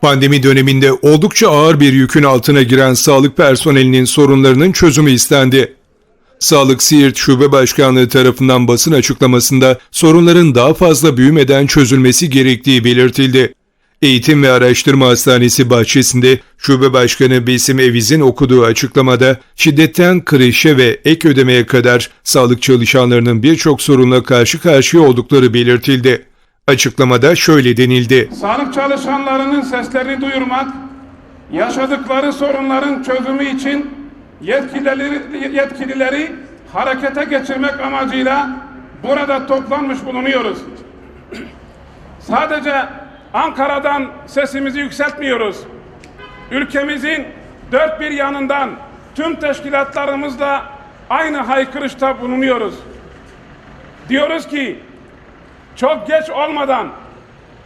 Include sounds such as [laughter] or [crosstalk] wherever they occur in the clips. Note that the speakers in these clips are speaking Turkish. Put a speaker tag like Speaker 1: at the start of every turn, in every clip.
Speaker 1: Pandemi döneminde oldukça ağır bir yükün altına giren sağlık personelinin sorunlarının çözümü istendi. Sağlık Siirt Şube Başkanlığı tarafından basın açıklamasında sorunların daha fazla büyümeden çözülmesi gerektiği belirtildi. Eğitim ve Araştırma Hastanesi bahçesinde Şube Başkanı Besim Eviz'in okuduğu açıklamada şiddetten kreşe ve ek ödemeye kadar sağlık çalışanlarının birçok sorunla karşı karşıya oldukları belirtildi. Açıklamada şöyle denildi.
Speaker 2: Sağlık çalışanlarının seslerini duyurmak, yaşadıkları sorunların çözümü için yetkilileri, yetkilileri harekete geçirmek amacıyla burada toplanmış bulunuyoruz. Sadece Ankara'dan sesimizi yükseltmiyoruz. Ülkemizin dört bir yanından tüm teşkilatlarımızla aynı haykırışta bulunuyoruz. Diyoruz ki çok geç olmadan,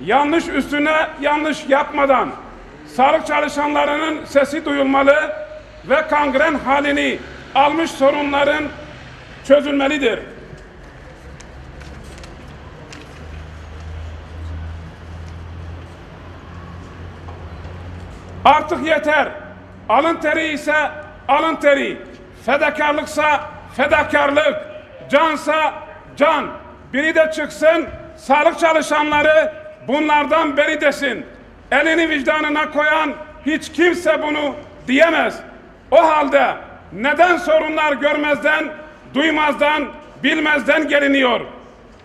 Speaker 2: yanlış üstüne yanlış yapmadan sağlık çalışanlarının sesi duyulmalı ve kangren halini almış sorunların çözülmelidir. Artık yeter. Alın teri ise alın teri. Fedakarlıksa fedakarlık. Cansa can. Biri de çıksın sağlık çalışanları bunlardan beri desin. Elini vicdanına koyan hiç kimse bunu diyemez. O halde neden sorunlar görmezden, duymazdan, bilmezden geliniyor?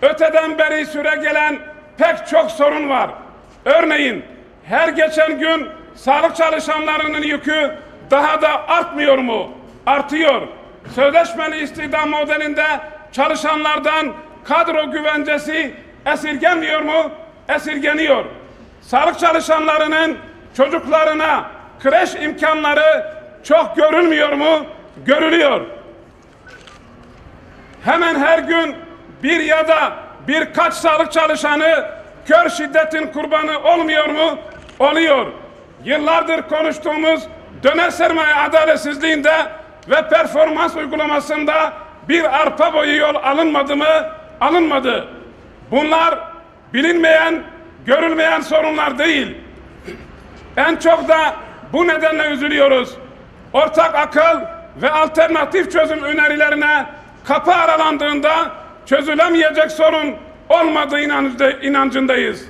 Speaker 2: Öteden beri süre gelen pek çok sorun var. Örneğin her geçen gün sağlık çalışanlarının yükü daha da artmıyor mu? Artıyor. Sözleşmeli istihdam modelinde çalışanlardan kadro güvencesi esirgenmiyor mu? Esirgeniyor. Sağlık çalışanlarının çocuklarına kreş imkanları çok görülmüyor mu? Görülüyor. Hemen her gün bir ya da birkaç sağlık çalışanı kör şiddetin kurbanı olmuyor mu? Oluyor. Yıllardır konuştuğumuz döner sermaye adaletsizliğinde ve performans uygulamasında bir arpa boyu yol alınmadı mı? Alınmadı. Bunlar bilinmeyen, görülmeyen sorunlar değil. En çok da bu nedenle üzülüyoruz. Ortak akıl ve alternatif çözüm önerilerine kapı aralandığında çözülemeyecek sorun olmadığı inancı- inancındayız.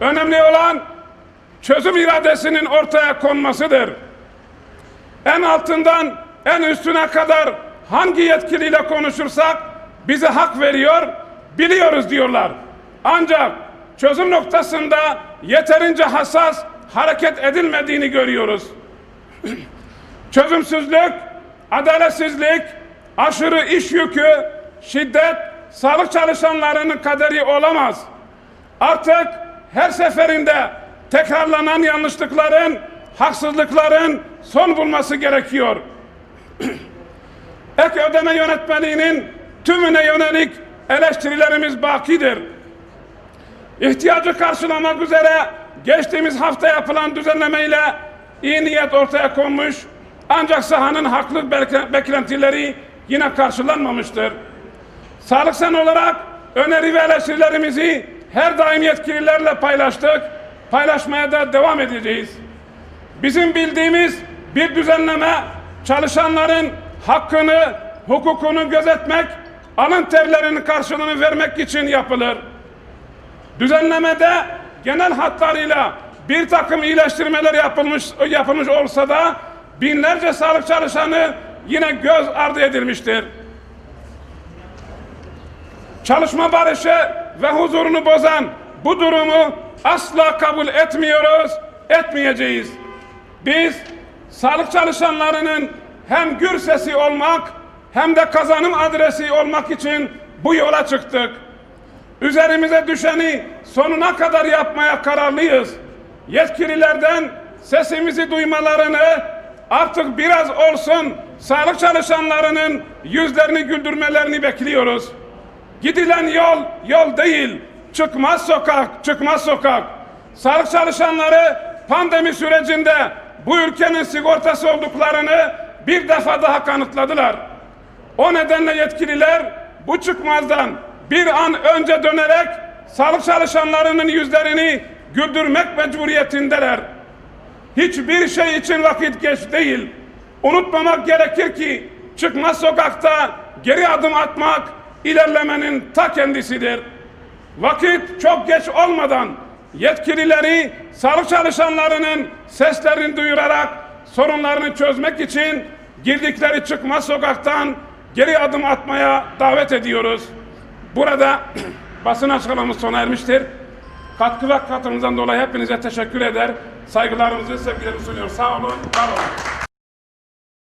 Speaker 2: Önemli olan çözüm iradesinin ortaya konmasıdır. En altından en üstüne kadar hangi yetkiliyle konuşursak bize hak veriyor, biliyoruz diyorlar. Ancak çözüm noktasında yeterince hassas hareket edilmediğini görüyoruz. [clears throat] Çözümsüzlük, adaletsizlik, aşırı iş yükü, şiddet sağlık çalışanlarının kaderi olamaz. Artık her seferinde tekrarlanan yanlışlıkların, haksızlıkların son bulması gerekiyor. [clears throat] Ek ödeme yönetmeliğinin tümüne yönelik eleştirilerimiz bakidir. İhtiyacı karşılamak üzere geçtiğimiz hafta yapılan düzenlemeyle iyi niyet ortaya konmuş ancak sahanın haklı bekle- beklentileri yine karşılanmamıştır. Sağlık Sen olarak öneri ve eleştirilerimizi her daim yetkililerle paylaştık, paylaşmaya da devam edeceğiz. Bizim bildiğimiz bir düzenleme çalışanların hakkını, hukukunu gözetmek, alın terlerinin karşılığını vermek için yapılır. Düzenlemede genel hatlarıyla bir takım iyileştirmeler yapılmış yapılmış olsa da binlerce sağlık çalışanı yine göz ardı edilmiştir. Çalışma barışı ve huzurunu bozan bu durumu asla kabul etmiyoruz, etmeyeceğiz. Biz sağlık çalışanlarının hem gür sesi olmak hem de kazanım adresi olmak için bu yola çıktık. Üzerimize düşeni sonuna kadar yapmaya kararlıyız. Yetkililerden sesimizi duymalarını artık biraz olsun sağlık çalışanlarının yüzlerini güldürmelerini bekliyoruz. Gidilen yol yol değil. Çıkmaz sokak, çıkmaz sokak. Sağlık çalışanları pandemi sürecinde bu ülkenin sigortası olduklarını bir defa daha kanıtladılar. O nedenle yetkililer bu çıkmazdan bir an önce dönerek sağlık çalışanlarının yüzlerini güldürmek mecburiyetindeler. Hiçbir şey için vakit geç değil. Unutmamak gerekir ki çıkmaz sokakta geri adım atmak ilerlemenin ta kendisidir. Vakit çok geç olmadan yetkilileri sağlık çalışanlarının seslerini duyurarak sorunlarını çözmek için girdikleri çıkmaz sokaktan geri adım atmaya davet ediyoruz. Burada [clears throat] basın açıklamamız sona ermiştir. Katkı ve katılımınızdan dolayı hepinize teşekkür eder. Saygılarımızı, sevgilerimi sunuyorum. Sağ olun, var olun.